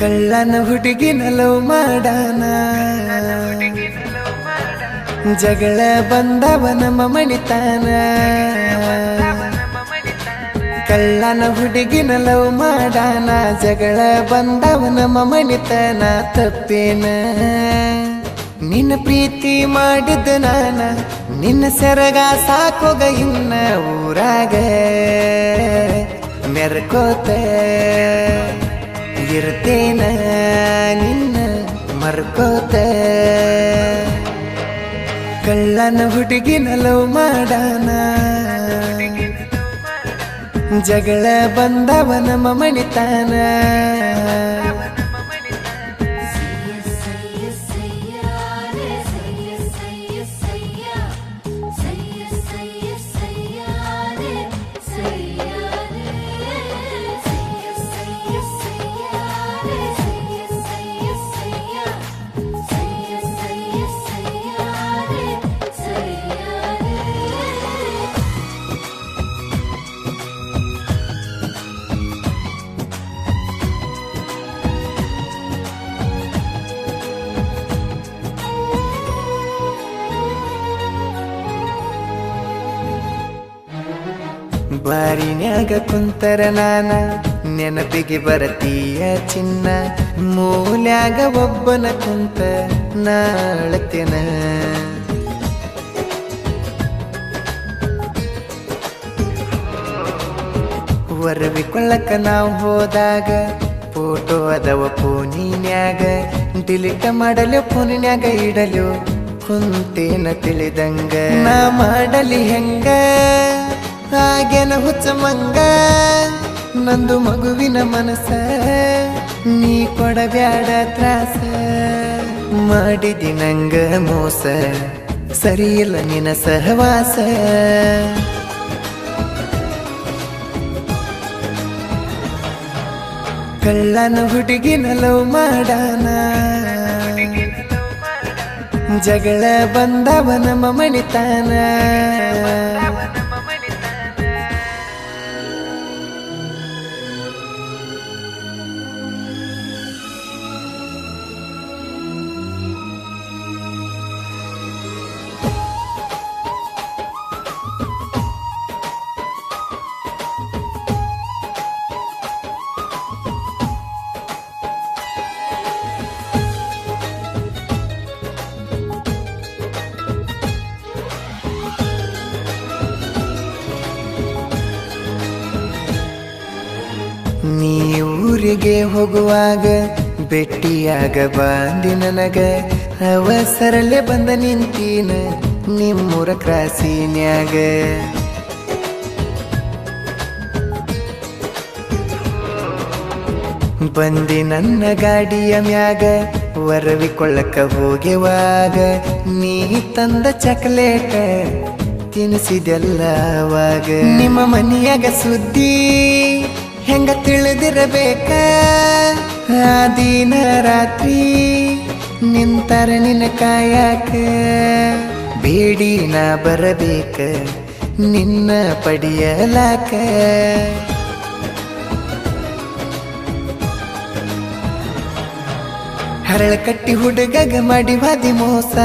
ಕಳ್ಳನ ಹುಡುಗಿನ ಲವ್ ಮಾಡಾನ. ಜಗಳ ಬಂದವ ನಮ್ಮ ಮಣಿತಾನ ಕಳ್ಳನ ಹುಡುಗಿನ ಲವ್ ಮಾಡಾನ. ಜಗಳ ಬಂದವ ನಮ್ಮ ತಪ್ಪೇನ. ನಿನ್ನ ಪ್ರೀತಿ ಮಾಡಿದ ನಾನ, ನಿನ್ನ ಸೆರಗ ಸಾಕೋಗ ಇನ್ನ ಊರಾಗ. ಮೆರ್ಕೋತ. ಇರ್ತೇನ ನಿನ್ನ ಮರ್ಕೋತ? ಕಳ್ಳನ ಹುಡುಗಿನ ಲವ್ ಮಾಡಾನ? ಜಗಳ ಬಂದವನ ನಮ್ಮ ಮಣಿತಾನ ಬಾರಿನ್ಯಾಗ ಕುಂತರ ನಾನ, ನೆನಪಿಗೆ ಬರತೀಯ ಚಿನ್ನ. ಮೂಲ್ಯಾಗ ಒಬ್ಬನ ಕುಂತ ನಾಳತೆನ. ಒರವಿಕೊಳ್ಳಕ ನಾವು ಹೋದಾಗ, ಫೋಟೋ ಅದವ ಫೋನಿನ್ಯಾಗ ಡಿಲೀಟ್ ಮಾಡಲು ಫೋನಿನ್ಯಾಗ ಇಡಲು ಕುಂತೇನ ತಿಳಿದಂಗ. ನಾ ಮಾಡಲಿ ಹೆಂಗ? ಹಾಗೆನ ಹುಚ್ಚ ಮಂಗ, ನಂದು ಮಗುವಿನ ಮನಸ್ಸ, ನೀ ಕೊಡಬ್ಯಾಡ ತ್ರಾಸ. ಮಾಡಿದಿ ನಂಗ ಮೋಸ ಸರಿಯಿಲ್ಲ ನಿನ ಸಹವಾಸ. ಕಳ್ಳನ ಹುಡುಗಿನ ಲವ್ ಮಾಡಾನ. ಜಗಳ ಬಂದವನ ನಮ್ಮ ಮಣಿತಾನ ಊರಿಗೆ ಹೋಗುವಾಗ ಭೇಟಿಯಾಗ ಬಂದಿ ನನಗ ಅವಸರಲ್ಲೇ ಬಂದ ನಿಂತೀನ ನಿಮ್ಮೂರ ಕ್ರಾಸಿನ್ಯಾಗ. ಬಂದಿ ನನ್ನ ಗಾಡಿಯ ಮ್ಯಾಗ ವರವಿಕೊಳ್ಳಕ್ಕ ಹೋಗ್ಯವಾಗ ನೀ ತಂದ ಚಾಕ್ಲೇಟ್ ತಿನಿಸಿದೆಲ್ಲವಾಗ ನಿಮ್ಮ ಮನೆಯಾಗ ಸುದ್ದಿ ಹೆಂಗ ತಿಳಿದಿರಬೇಕ? ದಿನ ರಾತ್ರಿ ನಿಂತರ ನಿನ್ನ ಕಾಯಕ? ಬೇಡಿ ನಾ ಬರಬೇಕ, ನಿನ್ನ ಪಡಿಯಲಾಕ? ಹರಳ ಕಟ್ಟಿ ಹುಡುಗಗ ಮಾಡಿ ವಾದಿ ಮೋಸ.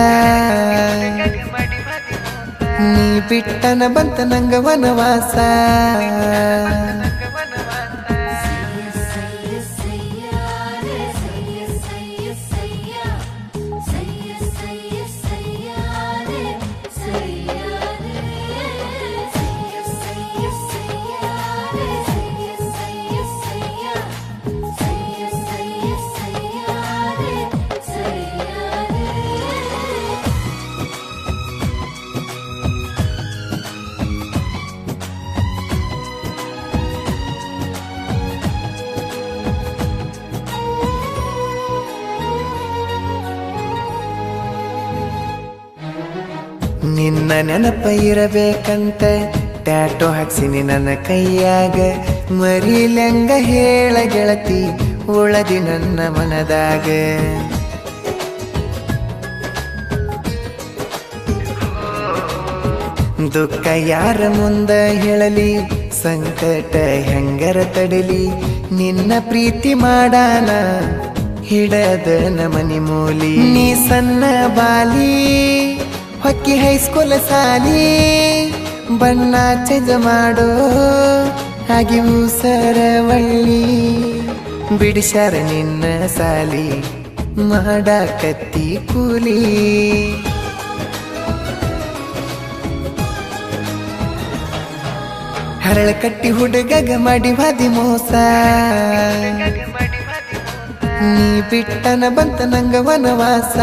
ನೀ ಬಿಟ್ಟನ ಬಂತ ನಂಗ ವನವಾಸ. ನಿನ್ನ ನೆನಪ ಇರಬೇಕಂತ. ಟ್ಯಾಟೋ ಹಾಕ್ಸಿನಿ ನನ್ನ ಕೈಯಾಗ. ಮರಿಲೆಂಗ ಹೇಳ ಗೆಳತಿ, ಉಳದಿ ನನ್ನ ಮನದಾಗ. ದುಃಖ ಯಾರ ಮುಂದ ಹೇಳಲಿ, ಸಂಕಟ ಹೆಂಗರ ತಡಲಿ. ನಿನ್ನ ಪ್ರೀತಿ ಮಾಡಾನ, ಹಿಡದ ನಮನಿ ಮೂಲಿ. ನೀ ಸಣ್ಣ ಬಾಲಿ. ಹೊಕ್ಕಿ ಹೈಸ್ಕೂಲ ಸಾಲಿ, ಬಣ್ಣ ಚೇಂಜ್ ಮಾಡೋ, ಹಾಗೆ ಸರವಳ್ಳಿ ಬಿಡಿಸಾರ ನಿನ್ನ ಸಾಲಿ ಮಾಡಾಕತ್ತಿ ಕೂಲಿ. ಹರಳ ಕಟ್ಟಿ ಹುಡುಗಗ ಮಾಡಿ ಬಾದಿ ಮೋಸ. ನೀ ಬಿಟ್ಟನ ಬಂತ ನಂಗ ವನವಾಸ.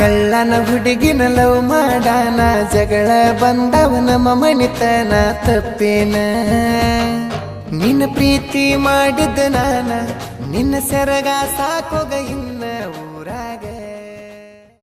ಕಳ್ಳನ ಹುಡುಗಿನ ಲವ್ ಮಾಡಾನ, ಜಗಳ ಬಂದವ ನಮ್ಮ ಮನಿತನ ತಪ್ಪೇನ? ನಿನ್ನ ಪ್ರೀತಿ ಮಾಡಿದ ನಾನ, ನಿನ್ನ ಸೆರಗ ಸಾಕೋಗ ಇನ್ನ